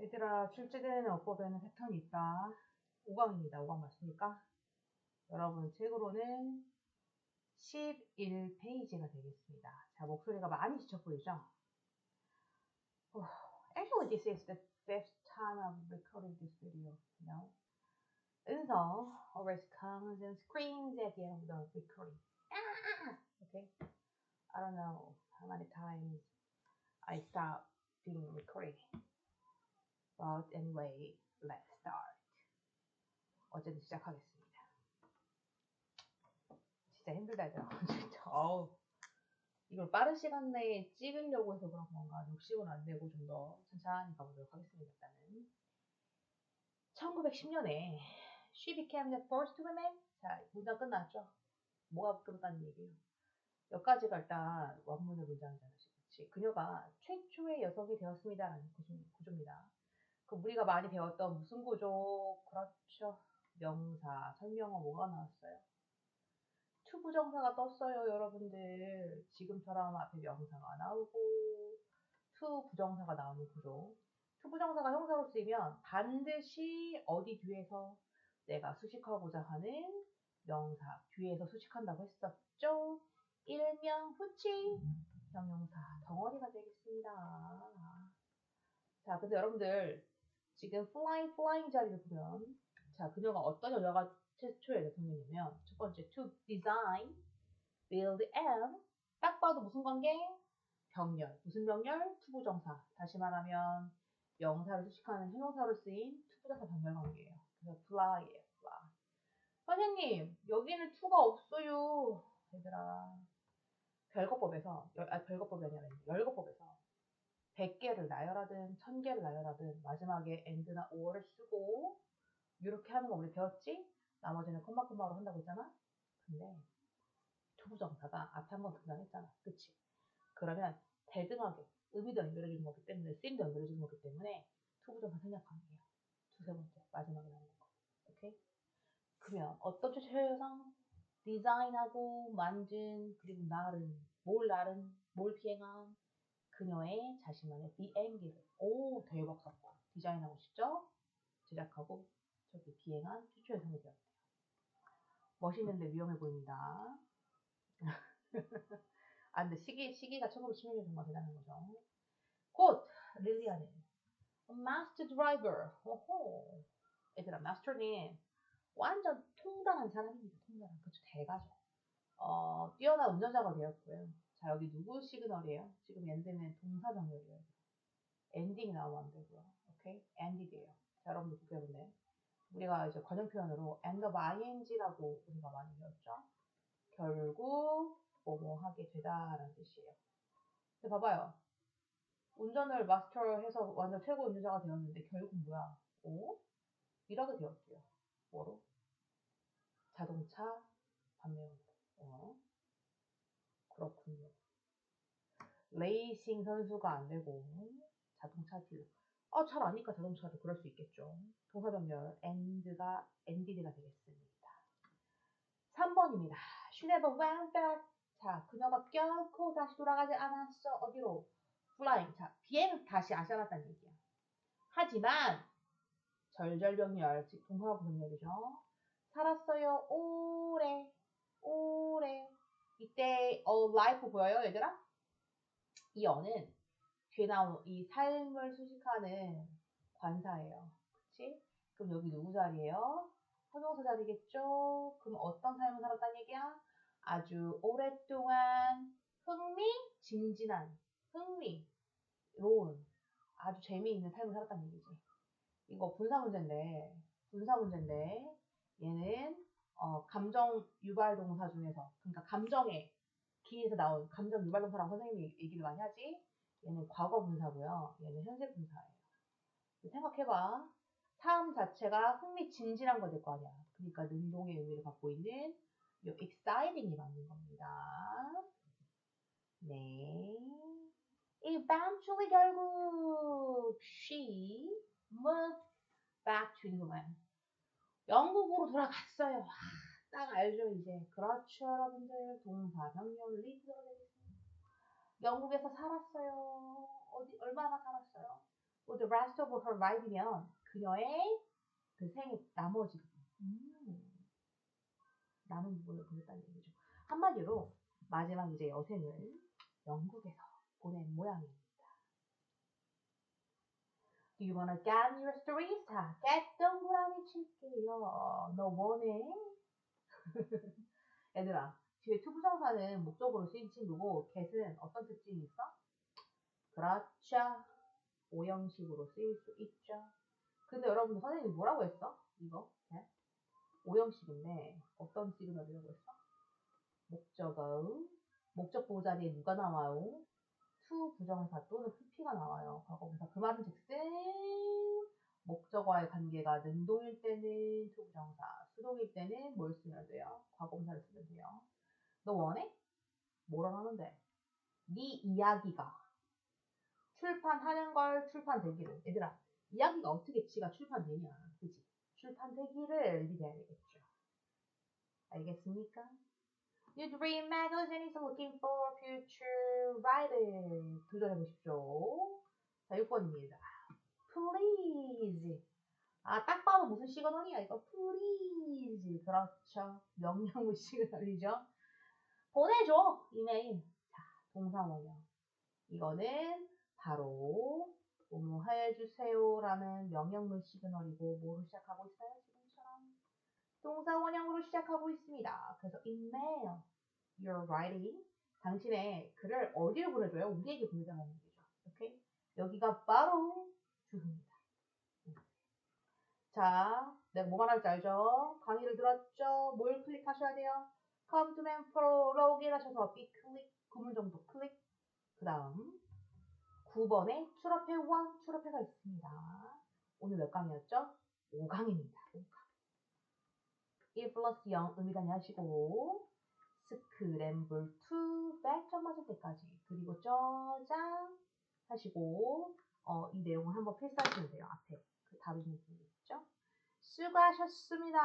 얘들아 출제되는 어법에는 패턴이 있다. 5강입니다. 5강 맞습니까? 여러분 책으로는 11페이지가 되겠습니다. 자 목소리가 많이 지쳐 보이죠? Oh, actually this is the fifth time I'm recording this video. Know? 은서 always comes and screams at the end of the recording. Ah! Okay? I don't know how many times I stop doing recording. But anyway, let's start. 어쨌든 시작하겠습니다. 진짜 힘들다 얘들아. 진짜 어우. 이걸 빠른 시간 내에 찍으려고 해서 그런 건가 욕심은 안 내고 좀 더 천천히 가보도록 하겠습니다. 일단은 1910년에 She became the first woman. 자, 문장 끝났죠? 뭐가 끝났다는 얘기예요? 여기까지가 일단 원문의 문장이잖아요. 그치? 그녀가 최초의 여성이 되었습니다라는 구조입니다. 그 우리가 많이 배웠던 무슨 구조? 그렇죠. 명사, 설명어 뭐가 나왔어요? 투부정사가 떴어요, 여러분들. 지금처럼 앞에 명사가 나오고 투부정사가 나오는 구조. 투부정사가 형사로 쓰이면 반드시 어디 뒤에서 내가 수식하고자 하는 명사 뒤에서 수식한다고 했었죠. 일명 후치 형용사 덩어리가 되겠습니다. 자, 근데 여러분들 지금 fly, flying 자리를 보면 자, 그녀가 어떤 여자가 최초의 대통령이냐면 첫 번째 to design, build and 딱 봐도 무슨 관계? 병렬. 무슨 병렬? 투부정사. 다시 말하면 명사를 수식하는 형용사로 쓰인 투부정사 병렬 관계예요. 그래서 fly예요. fly. 선생님, 여기는 투가 없어요. 얘들아. 별거법에서, 아, 별거법이 아니라 열거법에서 100개를 나열하든 1000개를 나열하든 마지막에 and나 or를 쓰고 이렇게 하는 거 우리 배웠지? 나머지는 콤마 콤마로 한다고 했잖아? 근데 투부정사가 앞에 한 번 등장했잖아. 그치? 그러면 대등하게 의미도 연결해주는 거기 때문에 쓰임도 연결해주는 거기 때문에 투부정사 생략하는 게요. 두세 번째 마지막에 나오는 거. 오케이? 그러면 어떤 여성? 디자인하고 만든 그리고 나른 뭘 나른 뭘 비행한 그녀의 자신만의 비행기를 오 대박 사건 디자인하고 싶죠? 제작하고 저기 비행한 최초 여성이 되었대요. 멋있는데 위험해 보입니다. 아 근데 시기 시기가 1916년 정말 대단한 거죠. 곧 릴리아는 마스터 드라이버. 호호. 얘들아 마스터님 완전 통달한 사람입니다. 통달한 그쵸 대가죠. 어 뛰어난 운전자가 되었고요. 자 여기 누구 시그널이에요? 지금 엔드는 동사 병렬이에요. 엔딩이 나오면 안 되고요. 오케이? 엔디드예요. 자 여러분들 보게보네 우리가 이제 관용 표현으로 end of ing라고 우리가 많이 배웠죠. 결국 뭐뭐 하게 되다라는 뜻이에요. 근데 봐봐요. 운전을 마스터해서 완전 최고 운전자가 되었는데 결국 뭐야? 어? 일하게 되었대요. 뭐로? 자동차 판매원. 어? 그렇군요. 레이싱 선수가 안 되고 자동차 딜러. 아, 잘 아니까 자동차도 그럴 수 있겠죠. 동사병렬 end가 ended가 되겠습니다. 3번입니다. She never went back. 자, 그녀가 결코 다시 돌아가지 않았어. 어디로? flying. 자, 비행 다시 아시 않았다는 얘기야. 하지만 절절병렬, 즉 동사하고 병렬이죠. 살았어요. 오래, 오래. 이때 어 life 보여요, 얘들아? 이 어는 뒤에 나온 이 삶을 수식하는 관사예요. 그치? 그럼 여기 누구 자리예요? 형용사 자리겠죠? 그럼 어떤 삶을 살았다는 얘기야? 아주 오랫동안 흥미진진한, 흥미로운, 아주 재미있는 삶을 살았다는 얘기지. 이거 분사 문제인데, 분사 문제인데, 얘는 어, 감정 유발 동사 중에서, 그러니까 감정의 기에서 나온 감정 유발 동사라고 선생님이 얘기를 많이 하지. 얘는 과거 분사고요. 얘는 현재 분사예요. 생각해봐. 삶 자체가 흥미진진한 거 될 거 아니야. 그러니까 능동의 의미를 갖고 있는 이 exciting이 맞는 겁니다. 네. Eventually 결국 she moved back to England. 영국으로 돌아갔어요. 딱 알죠 이제. 그렇죠 여러분들. 동사 병렬 리드가 되겠습니다. 영국에서 살았어요. 어디 얼마나 살았어요? for the rest of her life이면 그녀의 그 생의 나머지 음, 남은 부분을 보냈다는 얘기죠. 한마디로 마지막 이제 여생을 영국에서 보낸 모양입니다. Do you wanna get your stories? 자, get 동그라미 칠게요. 너 원해? 얘들아, 뒤에 투부정사는 목적으로 쓰인 친구고 get은 어떤 특징이 있어? 그렇죠. 오형식으로 쓰일 수 있죠. 근데 여러분들 선생님이 뭐라고 했어? 이거? get? 오형식인데 어떤 시그널이라고 했어? 목적어, 목적 보호 자리에 누가 나와요? To 부정사 또는 pp가 나와요. 과거분사. 그 말은 즉슨 목적어와의 관계가 능동일 때는 to 부정사, 수동일 때는 뭘 쓰면 돼요? 과거분사를 쓰면 돼요. 너 원해? 뭐라 돼? 네 이야기가 출판하는 걸 출판되기를. 얘들아, 이야기가 어떻게 지가 출판되냐? 그지? 출판되기를 기대해야 되겠죠. 알겠습니까? Your dream magazine is looking for future writer. 도전해 보십시오. 자, 6번입니다. Please. 아, 딱 봐도 무슨 시그널이야, 이거. Please. 그렇죠. 명령문 시그널이죠. 보내줘, 이메일. 자, 동사원형. 이거는 바로 뭐뭐 해주세요라는 명령문 시그널이고 뭐로 시작하고 있어요? 동사 원형으로 시작하고 있습니다. 그래서 email, you're writing. 당신의 글을 어디로 보내줘요? 우리에게 보내자는 얘기죠. 오케이? 여기가 바로 주소입니다. 자, 내가 뭐 말할지 알죠? 강의를 들었죠? 뭘 클릭하셔야 돼요? Come to man prologue에 가셔서 B 클릭, 구문 정도 클릭. 그 다음 9번에 출업해 1, 출업해가 있습니다. 오늘 몇 강이었죠? 5강입니다. 5강. 1 플러스 0 의미단위 하시고 스크램블 2 백점 맞을 때까지 그리고 저장 하시고 어, 이 내용을 한번 필사하시면 돼요. 앞에 그 답이 있는 부분 있죠? 수고하셨습니다.